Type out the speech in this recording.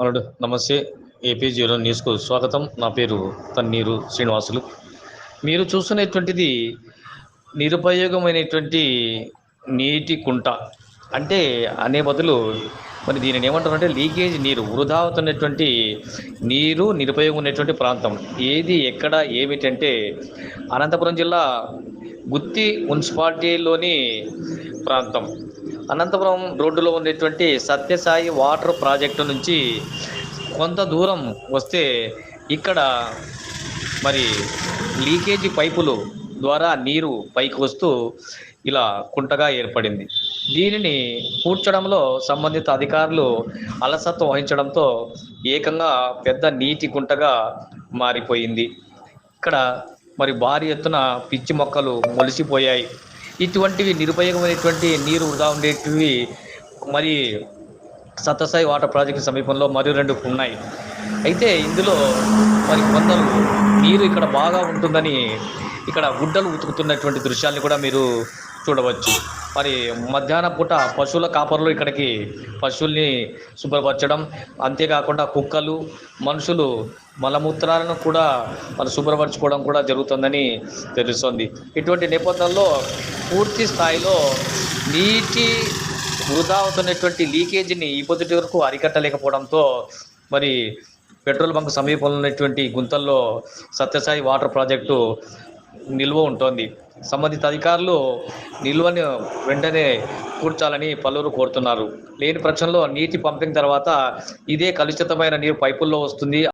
అన్నాడు నమస్తే AP zero న్యూస్కు స్వాగతం. నా పేరు తన్నీరు శ్రీనివాసులు. మీరు చూస్తున్నటువంటిది నిరుపయోగమైనటువంటి నీటి కుంట. అంటే అనే బదులు మరి దీనిని ఏమంటారంటే లీకేజ్ నీరు వృధా అవుతున్నటువంటి నీరు నిరుపయోగం ఉన్నటువంటి ప్రాంతం. ఏది ఎక్కడ ఏమిటంటే అనంతపురం జిల్లా గుత్తి మున్సిపాలిటీలోని ప్రాంతం. అనంతపురం రోడ్డులో ఉండేటువంటి సత్యసాయి వాటర్ ప్రాజెక్టు నుంచి కొంత దూరం వస్తే ఇక్కడ మరి లీకేజీ పైపులు ద్వారా నీరు పైకి వస్తూ ఇలా కుంటగా ఏర్పడింది. దీనిని పూడ్చడంలో సంబంధిత అధికారులు అలసత్వం వహించడంతో ఏకంగా పెద్ద నీటి కుంటగా మారిపోయింది. ఇక్కడ మరి భారీ ఎత్తున పిచ్చి మొక్కలు మొలిసిపోయాయి. ఇటువంటివి నిరుపయోగమైనటువంటి నీరు వృధా ఉండేటివి మరి సత్యసాయి వాటర్ ప్రాజెక్టు సమీపంలో మరియు రెండు ఉన్నాయి. అయితే ఇందులో మరి కొందరు నీరు ఇక్కడ బాగా ఉంటుందని ఇక్కడ గుడ్డలు ఉతుకుతున్నటువంటి దృశ్యాన్ని కూడా మీరు చూడవచ్చు. మరి మధ్యాహ్నం పూట పశువుల కాపర్లు ఇక్కడికి పశువుల్ని శుభ్రపరచడం అంతేకాకుండా కుక్కలు మనుషులు మలమూత్రాలను కూడా మరి శుభ్రపరచుకోవడం కూడా జరుగుతుందని తెలుస్తుంది. ఇటువంటి నేపథ్యంలో పూర్తి స్థాయిలో నీటి వృధా అవుతున్నటువంటి లీకేజీని ఈ పొద్దుటి వరకు అరికట్టలేకపోవడంతో మరి పెట్రోల్ బంక్ సమీపంలో ఉన్నటువంటి గుంతల్లో సత్యసాయి వాటర్ ప్రాజెక్టు నిల్వ ఉంటుంది. సంబంధిత అధికారులు నిల్వను వెంటనే కూర్చాలని పలువురు కోరుతున్నారు. లేని పక్షంలో నీటి పంపింగ్ తర్వాత ఇదే కలుషితమైన నీరు పైపుల్లో వస్తుంది.